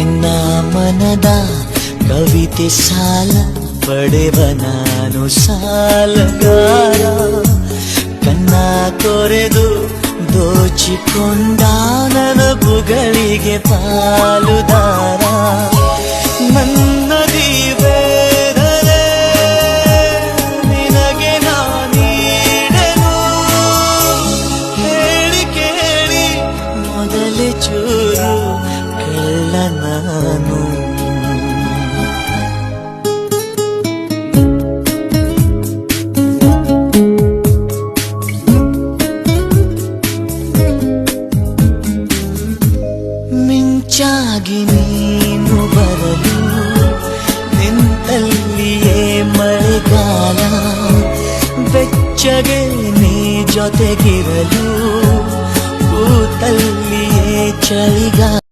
ನಿನ್ನ ಮನದ ಕವಿತೆ ಸಾಲ ಪಡೆವ ನಾನು ಸಾಲಗಾರ. ಕನ್ನ ಕೊರೆದು ದೋಚಿಕೊಂಡ ನನಬುಗಳಿಗೆ ಪಾಲುದಾರ. ನನ್ನ ಕಳ್ಳ ನಾನು ಮಿಂಚಾಗಿ ನೀನು ಬರಲು ನಿಂತಲ್ಲಿಯೇ ಮಳೆಗಾಲ ಬೆಚ್ಚಗೆ ನೀ ಜೊತೆಗಿರಲು ಕೂತಲ್ಲಿಯೇ ಚಳಿಗಾಲ